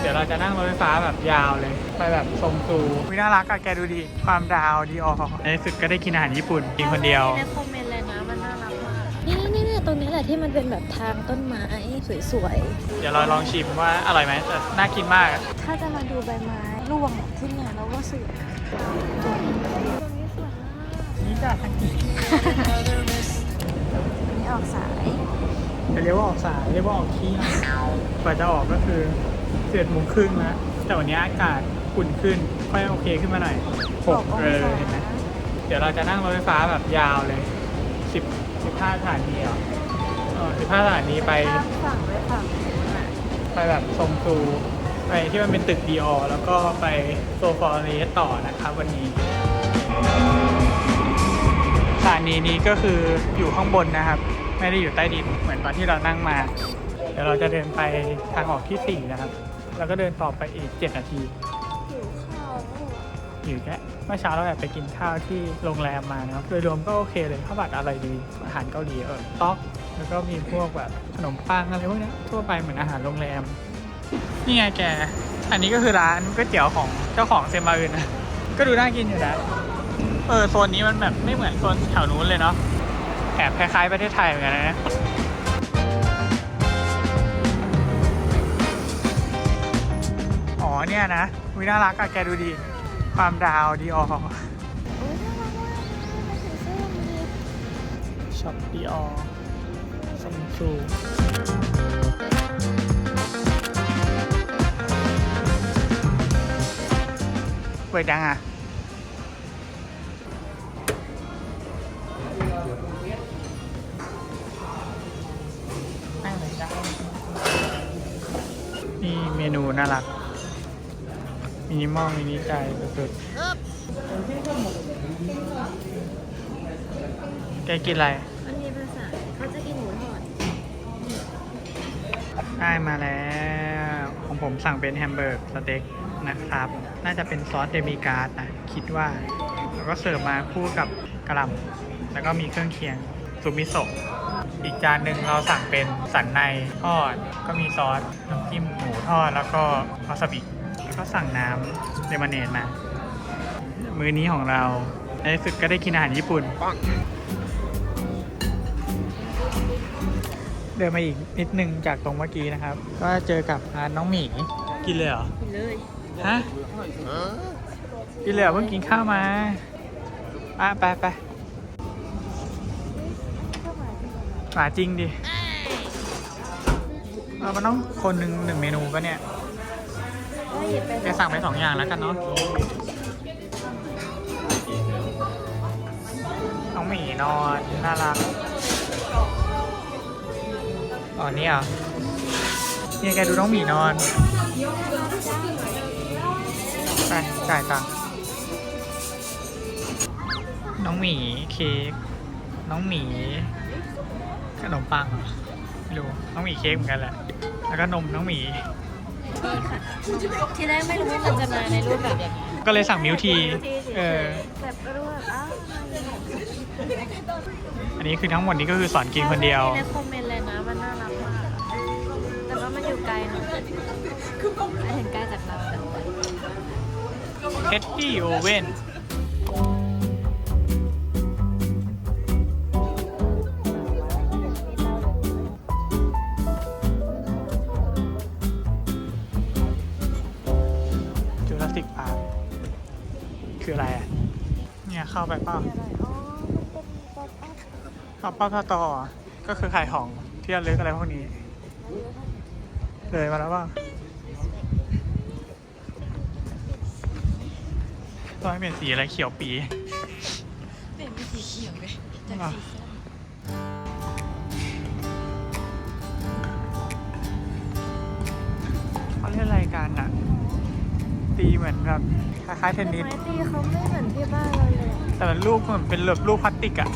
เดี๋ยวเราจะนั่งรถไฟฟ้าแบบยาวเลย ไปแบบทรงซูวิน่ารักอะแกดูดิความดาวดีออในที่สุดก็ได้กินอาหารญี่ปุ่นกินคนเดียว ในคอมเมนต์เลยนะ มันน่ารักมาก นี่นี่นี่ตรงนี้แหละที่มันเป็นแบบทางต้นไม้สวยเดี๋ยวเราลองชิมว่าอร่อยไหมแต่น่ากินมากอะๆ ถ้าจะมาดูใบไม้ร่วงที่เนี่ยเราก็สวยตรงนี้สวยมาก นี่จะทางนี้ อันนี้ออกสาย จะเรียกว่าออกสายเรียกว่าออกเที่ยงกว่าจะออกก็คือเจ็ดโมงครึ่งแล้วแต่วันนี้อากาศอุ่นขึ้นค่อยโอเคขึ้นมาหน่อยหกเออเห็นไหมเดี๋ยวเราจะนั่งรถไฟฟ้าแบบยาวเลยสิบสิบห้าสถานีเหรอเออสิบห้าสถานีไปข้ามฝั่งไปฝั่งนู้นอะไปแบบทรงซูไปที่มันเป็นตึกดีออแล้วก็ไปโซฟอร์เรสต่อนะครับวันนี้สถานีนี้ก็คืออยู่ข้างบนนะครับ ไม่ได้อยู่ใต้ดินเหมือนตอนที่เรานั่งมา เดี๋ยวเราจะเดินไปทางออกที่ 4 นะครับ แล้วก็เดินต่อไปอีก 7 นาทีหิวข้าวแล้วอยู่แค่เมื่อเช้าเราแอบไปกินข้าวที่โรงแรมมานะครับ โดยรวมก็โอเคเลยข้าวผัดอะไรดี อาหารเกาหลีเออต๊อก แล้วก็มีพวกแบบขนมปังอะไรพวกนี้ทั่วไปเหมือนอาหารโรงแรม นี่ไงแก อันนี้ก็คือร้านก๋วยเตี๋ยวของเจ้าของเซมาอึนนะก็ดูน่ากินอยู่นะเออโซนนี้มันแบบไม่เหมือนโซนแถวนู้นเลยเนาะ แอบคล้ายๆประเทศไทยเหมือนกันนะอ๋อเนี่ยนะวิน่ารักอะแกดูดิความดาวดีออโอ้ยน่ารักมากใส่เสื้อมันดีช็อปดีออซัมซูเปิดยังอะ เมนูน่ารัก มินิมอลมินิใจสุดๆแกกินอะไร อันนี้ภาษาเขาจะกินหมูทอดได้มาแล้ว ของผมสั่งเป็นแฮมเบอร์กสเต็กนะครับ น่าจะเป็นซอสเดมิการ์ดนะ คิดว่า แล้วก็เสิร์ฟมาคู่กับกระหล่ำแล้วก็มีเครื่องเคียงซุปมิโซะ อีกจานหนึ่งเราสั่งเป็นสันในทอด ก็มีซอสน้ำจิ้มหมูทอดแล้วก็วาซาบิแล้วก็สั่งน้ำเลมอนเนดมา มื้อนี้ของเราในที่สุดก็ได้กินอาหารญี่ปุ่น เดินมาอีกนิดนึงจากตรงเมื่อกี้นะครับ ก็เจอกับร้านน้องหมี กินเลยเหรอ กินเลย ฮะ กินเลยเหรอเพิ่งกินข้าวมา อะ ไปไป ถึงอะไรหมาจริงดิเรามันต้องคนหนึ่งหนึ่งเมนูก็เนี่ยก็หยิบไปจะสั่งไปสองอย่างแล้วกันเนาะน้องหมีนอนน่ารัก อ๋อนี่อะเนี่ยแกดูน้องหมีนอน ไปจ่ายตังค์น้องหมีเค้กน้องหมี ขนมปังเหรอไม่รู้น้องหมีเค้กเหมือนกันแหละ แล้วก็นมน้องหมี ที่แรกไม่รู้ว่ามันจะมาในรูปแบบอย่างนี้ก็เลยสั่งมิลที เออ แบบก็รู้แบบอ้าวอันนี้คือทั้งหมดนี้ก็คือสอนกินคนเดียว ในคอมเมนต์เลยนะ มันน่ารักมาก แต่ว่ามันอยู่ไกลเนอะไม่ถึงใกล้จากเราแต่ว่าเท็ดดี้โอเว่น จูราสสิกพาร์คคืออะไรอะ เนี่ยเข้าไปเปล่าอ๋อมันเป็นป๊อปอัพปอปอทอตอก็คือขายของที่ระลึกอะไรพวกนี้ เลยมาแล้วเปล่าต้องให้เป็นสีอะไรเขียวปี เปลี่ยนเป็นสีเขียวเลยจากอะสีส้มเขาเล่นอะไรกันอะ ตีเหมือนแบบคล้ายๆเทนนิส ไม้ตีเขาไม่เหมือนที่บ้านเราเลยแต่มันลูกเหมือนเป็นแบบลูกพลาสติกอะ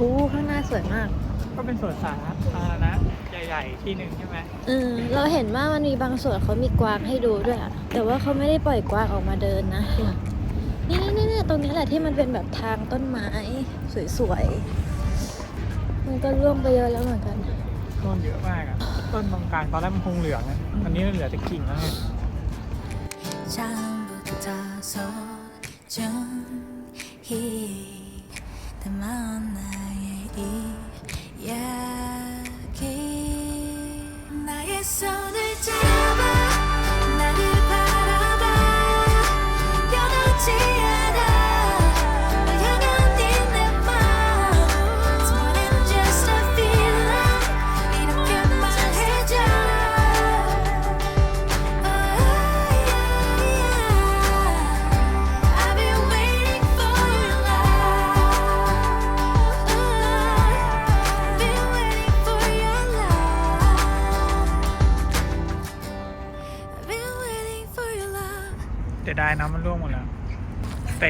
อู้ข้างหน้าสวยมาก ก็เป็นสวนสาธารณะใหญ่ๆที่หนึ่งใช่ไหมเออเราเห็นว่ามันมีบางส่วนเขามีกวางให้ดูด้วยอะแต่ว่าเขาไม่ได้ปล่อยกวางออกมาเดินนะ นี่นี่นี่ตรงนี้แหละที่มันเป็นแบบทางต้นไม้ สวยๆ มันก็ร่วงไปเยอะแล้วเหมือนกัน ต้นเยอะมากอะต้นตรงกลางตอนแรกมันคงเหลืองอะตอนนี้มันเหลือแต่กิ่งแล้วไง 처음부터 소중히 담아온 나의 이야기 나의 손을 잡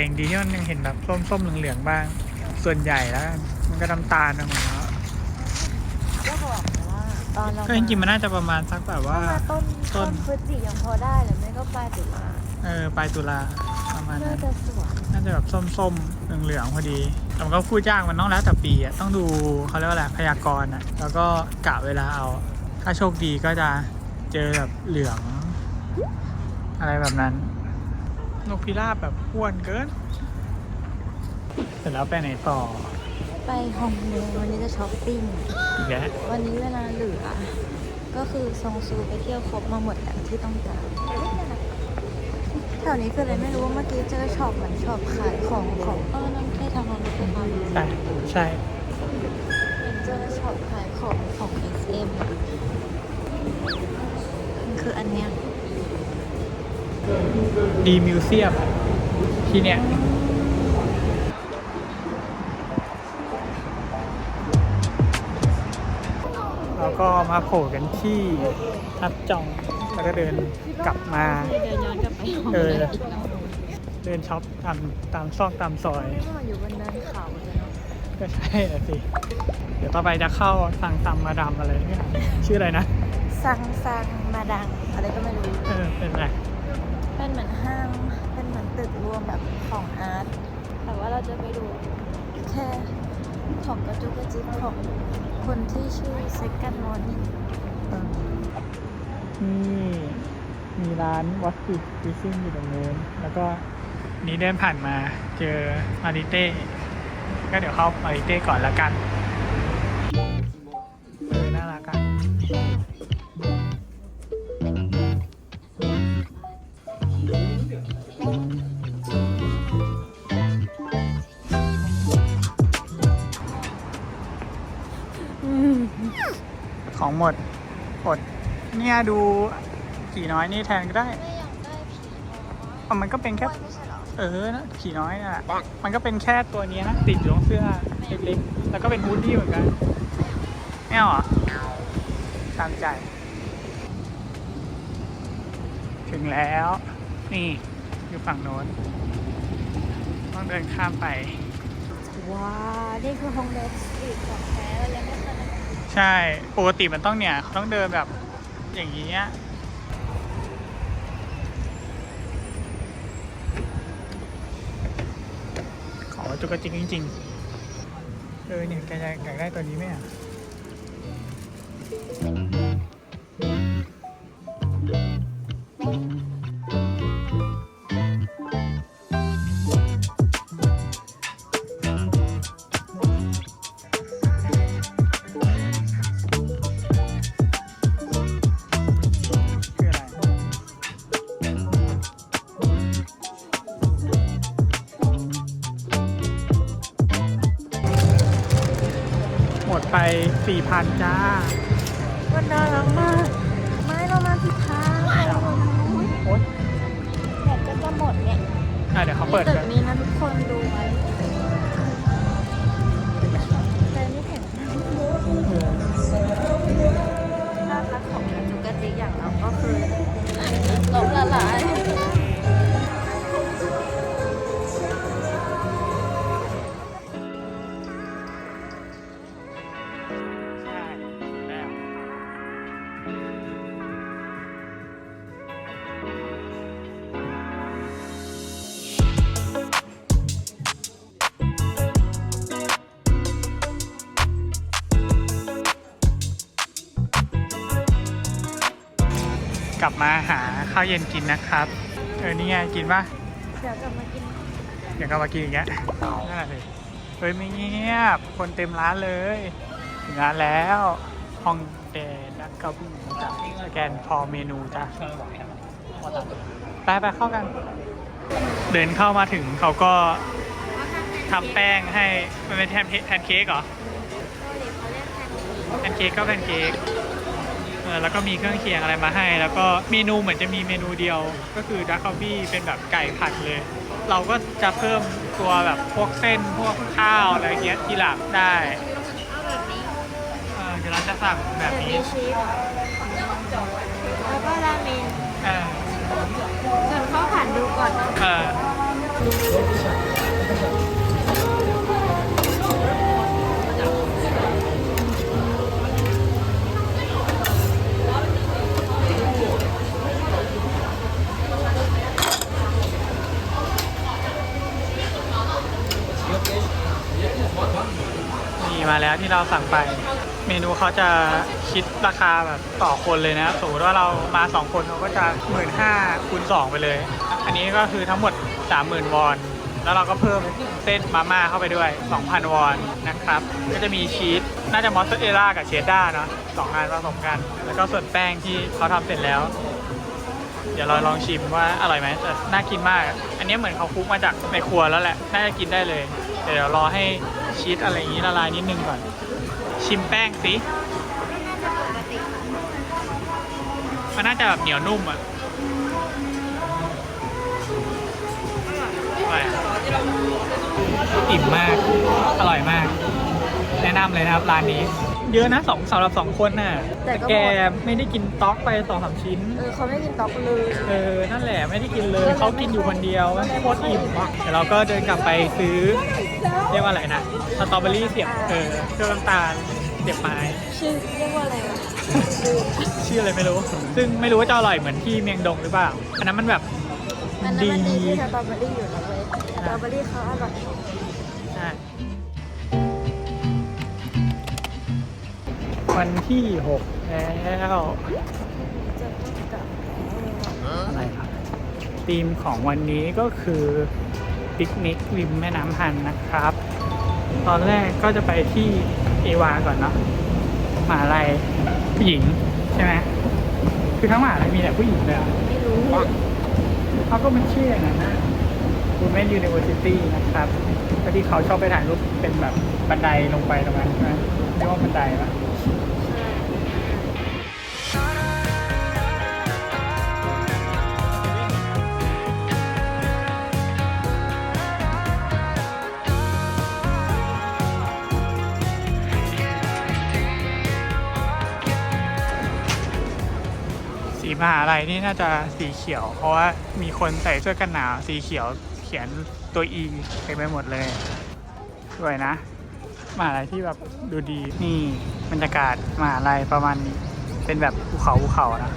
ย่างดีที่มันยังเห็นแบบส้มๆเหลืองๆบ้าง ส่วนใหญ่แล้ว มันก็น้ำตาลนะหมดแล้วก็บอกว่าตอนเราก็จริงๆมันน่าจะประมาณสักแบบว่าต้นต้ต้น นพฤศจิยังพอได้หรือไม่ก็ปลายตุลาเออปลายตุลาประมาณน่านั้น จะสวยน่าจะแบบส้มๆเหลืองๆพอดี แต่มันก็พูดยากมันต้องแล้วแต่ปีอะ ต้องดูเขาเรียกว่าอะไรพยากรณ์อะ แล้วก็กะเวลาเอา ถ้าโชคดีก็จะเจอแบบเหลือง อะไรแบบนั้น นกพิราบแบบอ้วนเกิน เสร็จแล้วไปไหนต่อ ไปฮองเมวันนี้จะช้อปปิ้ง อีกแล้ววันนี้เวลาเหลือ ก็คือซองซูไปเที่ยวครบมาหมดแล้วที่ต้องการแถวนี้คืออะไรไม่รู้ว่าเมื่อกี้เจอช็อปเหมือนช็อปขายของของเออนั่นแค่ทางนั้นรถไฟฟ้าใช่ใช่เห็นเจอช็อปขายของของ SM อะมันคืออันเนี้ย ดีมิวเซียมที่เนี้ยแล้วก็มาโผล่กันที่ทับจองแล้วก็เดินกลับมาเดินย้อนกลับไปห้องเออเลยอีกแล้วเดินช็อปตามตามซอกตามซอยไม่ว่าอยู่บนเนินเขาเลยเนาะก็ใช่น่ะสิ เดี๋ยวต่อไปจะเข้าสั่งตำมาดำอะไรเนี่ยชื่ออะไรนะซังซังมาดังอะไรก็ไม่รู้ จะไปดูแค่ของกระจุกกระจิกของคนที่ชื่อ Second Morning นี่มีร้านวัตถุฟิซซิ่งอยู่ตรงนู้นแล้วก็นี้เดินผ่านมาเจออาริเต้ก็เดี๋ยวเข้าอาริเต้ก่อนละกัน เนี่ยดูผีน้อยนี่แทนก็ได้ ไม่อยากได้ผีอะมันก็เป็นแค่ ไม่ใช่หรอเออนะผีน้อยอะ มันก็เป็นแค่ตัวเนี้ยนะติดอยู่ตรงเสื้อเล็กๆ แล้วก็เป็นฮูดดี้เหมือนกันไม่เอาเหรอตามใจ ถึงแล้ว นี่ อยู่ฝั่งโน้น ต้องเดินข้ามไป ว้านี่คือฮองเดสตรีทของแท้เรายังไม่เคยเห็นใช่ ปกติมันต้องเนี่ยเขาต้องเดินแบบ อย่างนี้ยขอจุกกระจิกจริงๆเออเนี่ยแกจะอยากได้ตัวนี้ไหมอะ สี่พันจ้า มันน่ารักมาก ไม่เรามาผิดทางเรามาทางนู้นโอ๊ยแบตก็จะหมดเนี่ย อะเดี๋ยวเขาเปิดตึกั ลับมาหาข้าวเย็นกินนะครับ เออนี่ไงกินปะเดี๋ยวกลับมากินเดี๋ยวก็มากินอีกแล้วนั่นแหละสิเฮ้ยไม่เงียบ คนเต็มร้านเลยถึงร้านแล้วห้องเดนนักเก้าอี้จ้ะสแกนพอเมนูจ้ะไปไปเข้ากัน เดินเข้ามาถึงเขาก็ทำแป้งให้มันเป็นแทนแพนเค้กเหรอแพนเค้กก็แพนเค้กเออ แล้วก็มีเครื่องเคียงอะไรมาให้ แล้วก็เมนูเหมือนจะมีเมนูเดียวก็คือดักคอบี้เป็นแบบไก่ผัดเลย เราก็จะเพิ่มตัวแบบพวกเส้นพวกข้าวอะไรเงี้ยทีหลังได้เอาแบบนี้เออเดี๋ยวเราจะสั่งแบบนี้มีชีสแล้วก็ราเมนเออส่วนข้าวผัดดูก่อนเออ มาแล้วที่เราสั่งไป เมนูเขาจะคิดราคาแบบต่อคนเลยนะสมมติว่าเรามา 2 คนเขาก็จะ 1 5ื่นคูณ2ไปเลย อันนี้ก็คือทั้งหมด 30,000 วอน แล้วเราก็เพิ่มเส้นมาม่าเข้าไปด้วย 2,000 วอนนะครับ ก็จะมีชีสน่าจะมอสซาเรลล่ากับเชดดาเนาะสองอันผสมกัน แล้วก็ส่วนแป้งที่เขาทำเสร็จแล้วเดี๋ยวเราลองชิมว่าอร่อยไหมแต่น่ากินมาก อันนี้เหมือนเขาคลุกมาจากในครัวแล้วแหละ น่าจะกินได้เลย เดี๋ยวรอให้ ชีสอะไรอย่างนี้ละลายนิดนึงก่อน ชิมแป้งสิมันน่าจะแบบเหนียวนุ่มอะอร่อยอะอิ่มมาก อร่อยมาก แนะนำเลยนะครับร้านนี้ เยอะนะสองสำหรับสองคนน่ะแต่ก็แกหมดไม่ได้กินต๊อกไปสองสามชิ้น เออเขาไม่กินต๊อกเลย เออ นั่นแหละไม่ได้กินเลย เขากินอยู่คนเดียวโคตรอิ่มเดี๋ยวเราก็เดินกลับไปซื้อ เรียกว่าอะไรนะสตรอเบอรี่เสียบ เออเครื่องน้ำตาลเสียบไม้ ชื่อเรียกว่าอะไรวะชื่ออะไรไม่รู้ ซึ่งไม่รู้ว่าจะอร่อยเหมือนที่เมียงดงหรือเปล่า อันนั้นมันแบบมันนั้นมันดีที่สตรอเบอรี่อยู่นะเว้ยสตรอเบอรี่เขาอร่อย วันที่หกแล้วจะต้องกลับอะไรครับธีมของวันนี้ก็คือปิกนิกริมแม่น้ำฮันนะครับ ตอนแรกก็จะไปที่เอวาก่อนเนาะมหาลัยผู้หญิงใช่ไหมคือทั้งมหาลัยมีแต่ผู้หญิงเลยอะไม่รู้เขาก็มันชื่ออย่างนั้นนะ Women University นะครับก็ที่เขาชอบไปถ่ายรูปเป็นแบบบันไดลงไปตรงนั้นใช่ไหมเรียกว่าบันไดปะ มหาลัยนี่น่าจะสีเขียว เพราะว่ามีคนใส่เสื้อกันหนาวสีเขียวเขียนตัว E เต็มไปหมดเลยสวยนะมหาลัยที่แบบดูดีนี่บรรยากาศมหาลัยประมาณนี้ เป็นแบบภูเขาภูเขานะ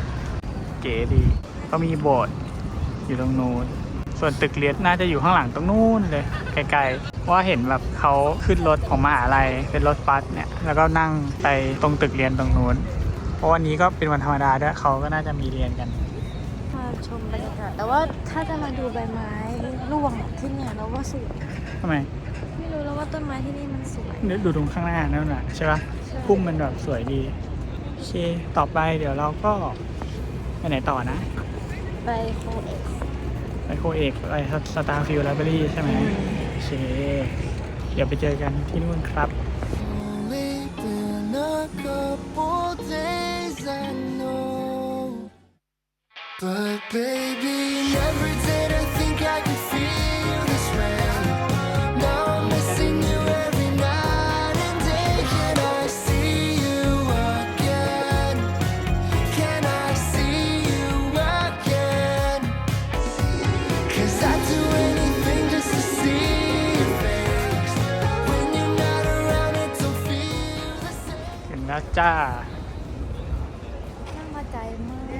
เก๋ดีก็มีโบสถ์อยู่ตรงนู้นส่วนตึกเรียนน่าจะอยู่ข้างหลังตรงนู้นเลยไกลๆว่าเห็นแบบเขาขึ้นรถของมหาลัยเป็นรถบัสเนี่ยแล้วก็นั่งไปตรงตึกเรียนตรงนู้น เพราะวันนี้ก็เป็นวันธรรมดาด้วยเขาก็น่าจะมีเรียนกันมาชมบรรยากาศแต่ว่าถ้าจะมาดูใบไม้ร่วงที่เนี่ยเราว่าสวยทำไม ไม่รู้แล้วว่าต้นไม้ที่นี่มันสวยดูตรงข้างหน้านั่นแหละใช่ปะใช่พุ่มมันแบบสวยดีโอเคต่อไปเดี๋ยวเราก็ไปไหนต่อนะ ไปโคเอ็กซ์ไปโคเอกไปสตาร์ฟิลไลบรารีใช่ไหมโอเคเดี๋ยวไปเจอกันที่นู่นครับ But baby, every day I think I can feel this way. Now I'm missing you every night and day. Can I see you again? Can I see you again? Cause I'd do anything just to see your face. When you're not around, it don't feel the same. ถึงแล้วจ้า นั่งมาใจมาก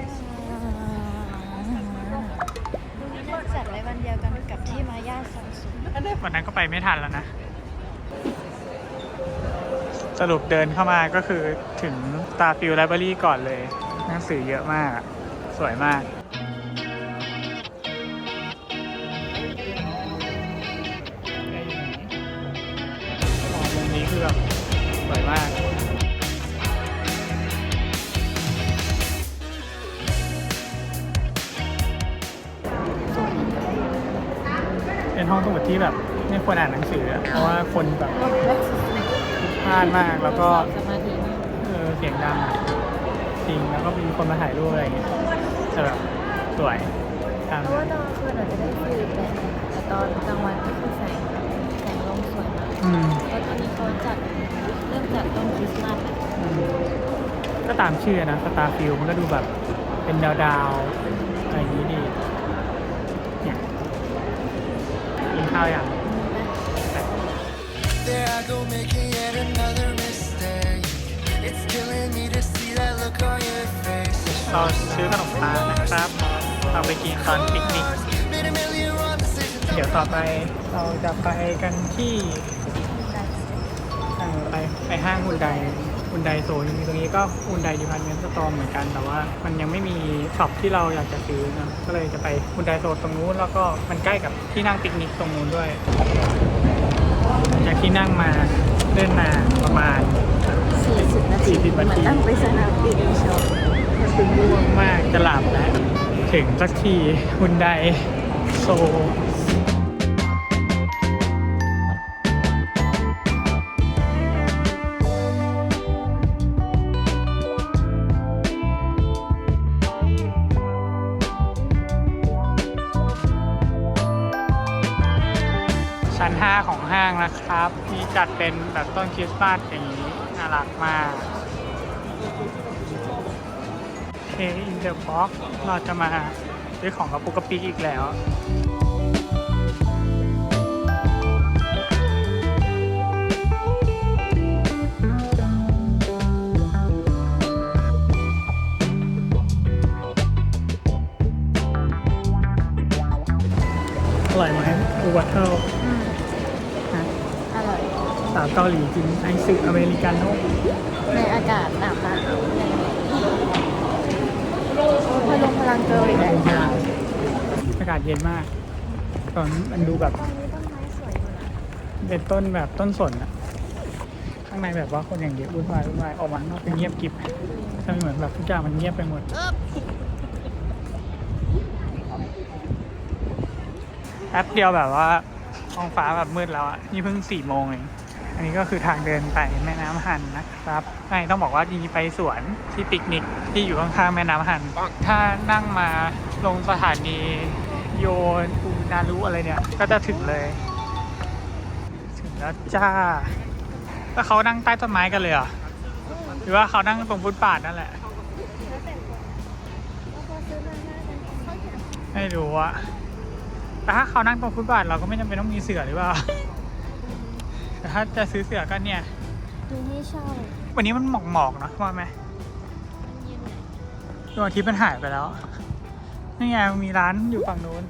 เดียวกันกับที่มาย่าซัมซุงวันนั้นก็ไปไม่ทันแล้วนะ สรุปเดินเข้ามาก็คือถึงตาฟิลไลบรารีก่อนเลย หนังสือเยอะมาก สวยมาก แล้วก็สมาธิมากเออเสียงดังอะจริงแล้วก็มีคนมาถ่ายรูปอะไรอย่างเงี้ยแต่แบบสวยตามเพราะว่าตอนกลางคืนอาจจะได้ฟิลอีกแบบนึงแต่ตอนกลางวันก็คือแสงแสงลงสวยมากอืมแล้วตอนนี้เขาจัดเริ่มจัดต้นคริสต์มาสแล้วอืมก็ตามชื่อนะสตาร์ฟิลมันก็ดูแบบเป็นดาวดาวๆอะไรอย่างนี้ดีเนี่ยกินข้าวอย่าง There I go making yet another เราซื้อขนมปังนะครับ เอาไปกินตอนปิกนิก เดี๋ยวต่อไปเราจะไปกันที่ไปไปห้างหุ่นไดหุ่นไดโซนตรงนี้ก็หุ่นไดดิพาร์ตเมนต์สตอร์เหมือนกันแต่ว่า มันยังไม่มีช็อปที่เราอยากจะซื้อนะก็เลยจะไปหุ่นไดโซนตรงนู้นแล้วก็มันใกล้กับที่นั่งปิกนิกตรงนู้นด้วยจากที่นั่งมาเดินมาประมาณ 40นาที40นาทีเหมือนนั่งไปสนามบินชมคือง่วงมากจะหลับแล้ว ถึงสักทีหุ่นไดโซชั้น 5 ของห้างนะครับ มีจัดเป็นแบบต้นคริสต์มาสอย่างนี้ น่ารักมากเคอินเดอะบ็อกเราจะมาซื้อของกับปุกกะปิกอีกแล้วอร่อยไหมอูวัตเทิลอร่อย สาวเกาหลีกินไอซ์อเมริกาโน่ในอากาศหนาวมากพลงพลังเกินอีกแล้วอากาศเย็นมาก ตอนมันดูแบบตอนนี้ต้นไม้สวยอยู่นะเป็นต้นแบบต้นสนอะข้างในแบบว่าคนอย่างเดียววุ่นวายวุ่นวายออกมาข้างนอกเป็นเงียบกริบทำเหมือนแบบทุกอย่างมันเงียบไปหมดแป๊บเดียวแบบว่าท้องฟ้าแบบมืดแล้วอะนี่เพิ่งสี่โมงเองอั นนี้ก็คือทางเดินไปแม่น้ำฮันนะครับใช่ต้องบอกว่าจริงๆไปสวนที่ปิกนิกที่อยู่ข้างๆแม่น้ำฮัน ถ้านั่งมาลงสถานีโยนปูนารุอะไรเนี่ย ก็จะถึงเลย ถึงแล้วจ้า แล้วเขานั่งใต้ต้นไม้กันเลยเหรอ หรือว่าเขานั่งตรงฟุตบาทนั่นแหละ ไม่รู้อะแต่ถ้าเขานั่งตรงฟุตบาทเราก็ไม่จำเป็นต้องมีเสือหรือเปล่า แต่ถ้าจะซื้อเสือก็เนี่ย มีให้เช่าวันนี้มันหมอกหมอกๆเนอะว่าไหมดวงอาทิตย์มันหายไปแล้วนี่ไงมีร้านอยู่ฝั่งนู้น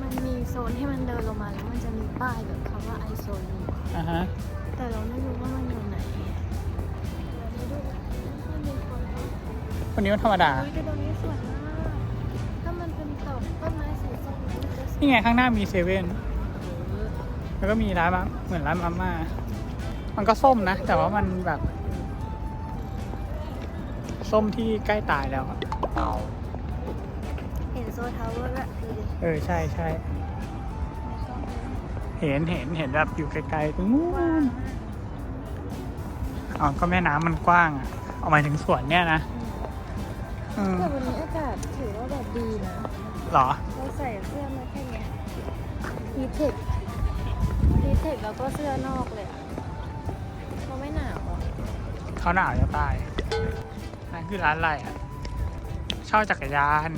มันมีโซนที่มันเดินลงมาแล้วมันจะมีป้ายแบบคำว่าไอโซนอยู่อ่าฮะ แต่เราไม่รู้ว่ามันอยู่ไหนไม่ดูไม่มีคนวันนี้มันธรรมดา อุ้ยแต่ตรงนี้สวยมากถ้ามันเป็นดอกต้นไม้สีส้มมันจะสวยนี่ไงข้างหน้ามีเซเว่น แล้วก็มีร้านมาเหมือนร้านมาม่า มันก็ส้มนะ แต่ว่ามันแบบ ส้มที่ใกล้ตายแล้วอะเห็นโซทาวเวอร์ด้วยดูดิเออใช่ใช่เห็นเห็นเห็นแบบอยู่ไกลๆตรงนู้นอ๋อก็แม่น้ำมันกว้างอะเอาหมายถึงสวนเนี่ยนะอืมแต่วันนี้อากาศถือว่าแบบดีนะเหรอ เราใส่เสื้อมาแค่เนี้ยฮีเทค ฮีเทคแล้วก็เสื้อนอกเลยอะเขาไม่หนาวอะเขาหนาวจะตายนั่นคือร้านอะไรอะเช่าจักรยาน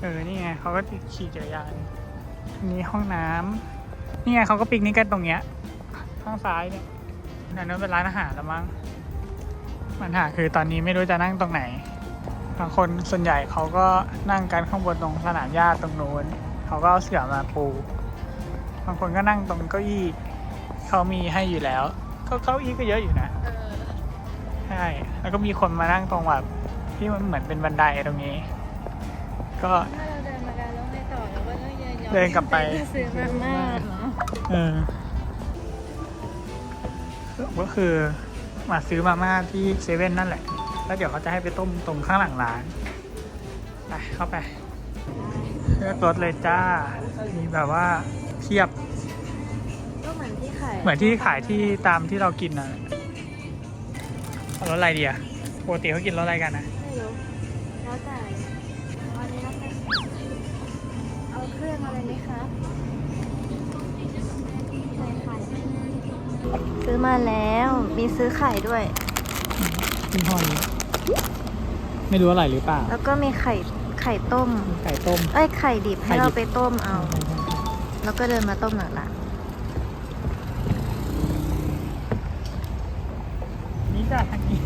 เออ นี่ไงเขาก็ขี่จักรยานอันนี้ห้องน้ำนี่ไงเขาก็ปิกนิกกันตรงเนี้ย ข้างซ้ายเนี่ยนั่นนั้นเป็นร้านอาหารแล้วมั้ง ปัญหาคือตอนนี้ไม่รู้จะนั่งตรงไหน บางคนส่วนใหญ่เขาก็นั่งกันข้างบนตรงสนามหญ้าตรงนู้น เขาก็เอาเสื่อมาปู บางคนก็นั่งตรงเก้าอี้เขามีให้อยู่แล้วก็เก้าอี้ก็เยอะอยู่นะเออใช่แล้วก็มีคนมานั่งตรงแบบที่มันเหมือนเป็นบันไดตรงนี้ ก็ ถ้าเราเดินมาได้แล้วไม่ต่อเราก็ต้องเดินย้อนเดินกลับไป ซื้อมาม่าเนาะเออก็คือมาซื้อมาม่าที่เซเว่นนั่นแหละ แล้วเดี๋ยวเขาจะให้ไปต้มตรงข้างหลังร้าน ไปเข้าไปเลือกรถเลยจ้า มีแบบว่า เทียบ ก็เหมือนที่ขายเหมือนที่ขายที่ตามที่เรากินนะเอารถอะไรดีอะปกติเขากินรถอะไรกันนะไม่รู้แล้วแต่วันนี้แล้วกันเอาเครื่องอะไรไหมคะใส่ไข่ซื้อมาแล้วมีซื้อไข่ด้วย ยี่ห้อนี้ไม่รู้อะไรหรือเปล่าแล้วก็มีไข่ไข่ต้ม ไก่ต้ม เอ้ยไข่ดิบให้ไข่ดิบเราไปต้มเอา แล้วก็เดินมาต้มหลังร้านนี่จ้ะทางนี้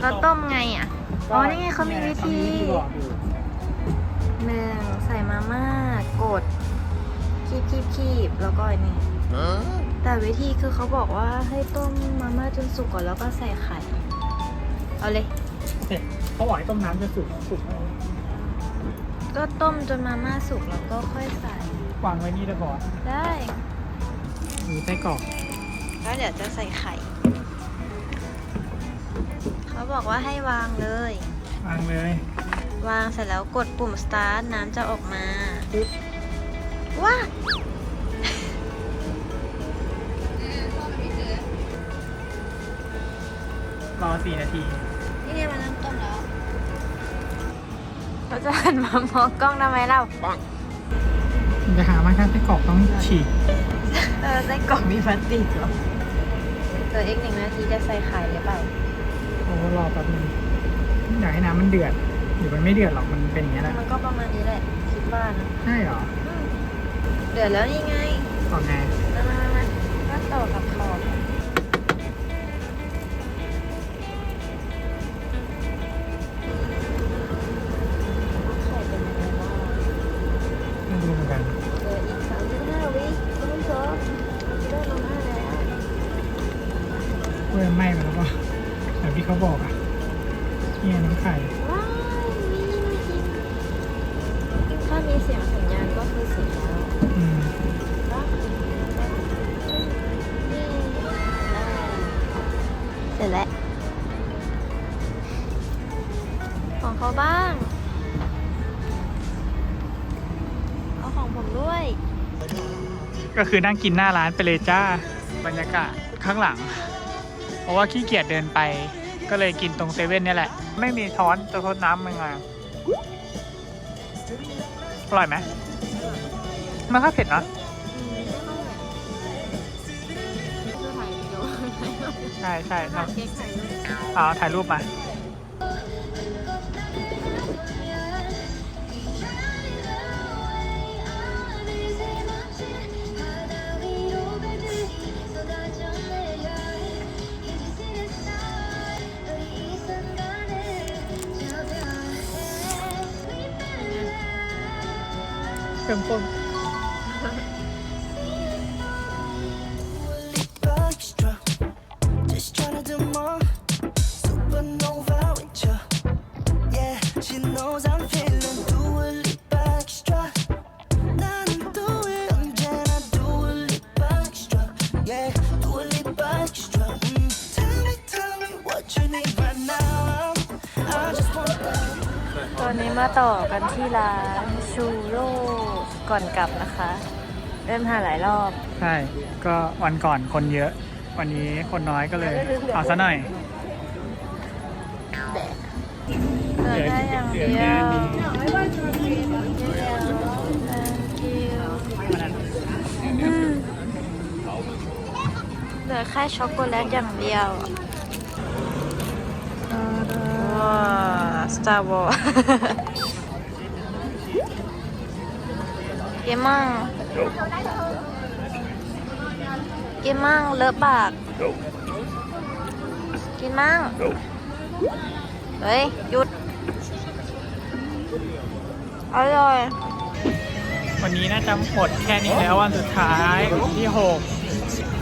แล้วต้มไงอะ อ๋อ นี่ไงเขามีวิธีที่บอกอยู่หนึ่งใส่มาม่ากดคีบคีบคีบแล้วก็อันนี้ Huh? แต่วิธีคือเขาบอกว่าให้ต้มมาม่าจนสุกก่อนแล้วก็ใส่ไข่ เอาเลยเสร็จเขาบอกให้ต้มน้ำจะสุกสุกไหม ก็ต้มจนมาม่าสุกแล้วก็ค่อยใส่ วางไว้นี่ได้ก่อนได้มีไส้กรอกแล้วเดี๋ยวจะใส่ไข่ เขาบอกว่าให้วางเลย วางเลยวางเสร็จแล้วกดปุ่ม start น้ำจะออกมาว้ารอสี่นาทีนี่เนี่ยมันเริ่มต้นแล้วเรา จะหันมามองกล้องทำไมเล่ามันจะหามาแค่ไส้กรอกต้องฉีกเออไส้กรอกมีพลาสติกเหรอเอออีกหนึ่งนาทีจะใส่ไข่หรือเปล่าโอ้รอแป๊บนึงอยากให้น้ำมันเดือดหรือมันไม่เดือดหรอกมันเป็นอย่างนี้ยแหละมันก็ประมาณนี้แหละคิดว่านะใช่เหรอเดือดแล้วนี่ไงต่อไง ก็คือนั่งกินหน้าร้านไปเลยจ้าบรรยากาศข้างหลัง เพราะว่าขี้เกียจเดินไป ก็เลยกินตรงเซเว่นเนี่ยแหละ ไม่มีช้อนจะทดน้ำมันไงอร่อยไหมมันก็เผ็ดนะใช่ใช่เนอะเอาถ่ายรูปมา now. I just want ตอนนี้มาต่อกันที่ร้านชูโร่ ก่อนกลับนะคะ เดินผ่านหลายรอบ ใช่ ก็วันก่อนคนเยอะ วันนี้คนน้อยก็เลย เอาซะหน่อยเหลือได้อย่างเดียวเหลือแค่นี้ Thank you อืมเหลือแค่ช็อกโกแลตอย่างเดียวว้า Star Wars กินมั่งกินมั่งเลอะปาก กินมั่งเฮ้ย หยุด อร่อย วันนี้น่าจะหมดแค่นี้แล้ววันสุดท้ายวันที่หก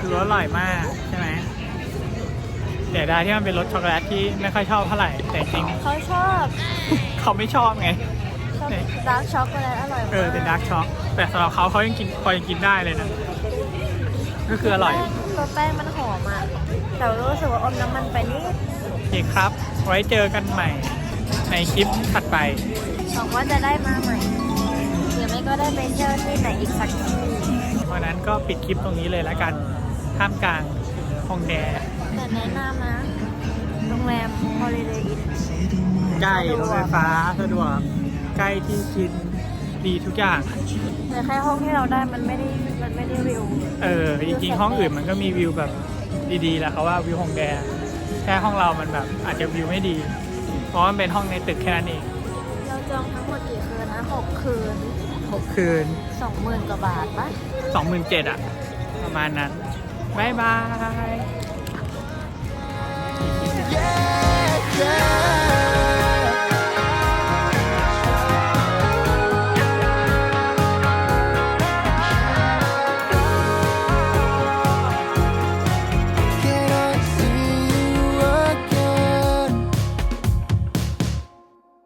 คืออร่อยมากใช่ไหมเสียดายที่มันเป็นรสช็อกโกแลตที่ไม่ค่อยชอบเท่าไหร่แต่จริงเขาชอบ เขาไม่ชอบไงชอบดาร์กช็อกโกแลตอร่อยมากเออเป็นดาร์กช็อก แต่สำหรับเขาเขายังกินพอยังกินได้เลยนะก็คืออร่อย ตัวแป้งมันหอมอะ แต่รู้สึกว่าอมน้ำมันไปนิดอีกครับ ไว้เจอกันใหม่ในคลิปถัดไป หวังว่าจะได้มาใหม่หรือไม่ก็ได้ไปเที่ยวที่ไหนอีกสักที่เพราะฉะนั้นก็ปิดคลิปตรงนี้เลยแล้วกัน ท่ามกลางฮองแดแต่แนะนำนะโรงแรม Holiday Inn ใกล้รถไฟฟ้าสะดวกใกล้ที่กิน ดีทุกอย่าง แต่แค่ห้องที่เราได้มันไม่ได้มันไม่ได้วิวเออ จริงๆ ห้องอื่นมันก็มีวิวแบบดีๆแหละเขาว่าวิวฮองแดแค่ห้องเรามันแบบอาจจะวิวไม่ดี เพราะว่ามันเป็นห้องในตึกแค่นั้นเองเราจองทั้งหมดกี่คืนนะหกคืนหกคืนสองหมื่นกว่าบาทปะสองหมื่นเจ็ดอะประมาณนั้นบายบาย Yeah, yeah.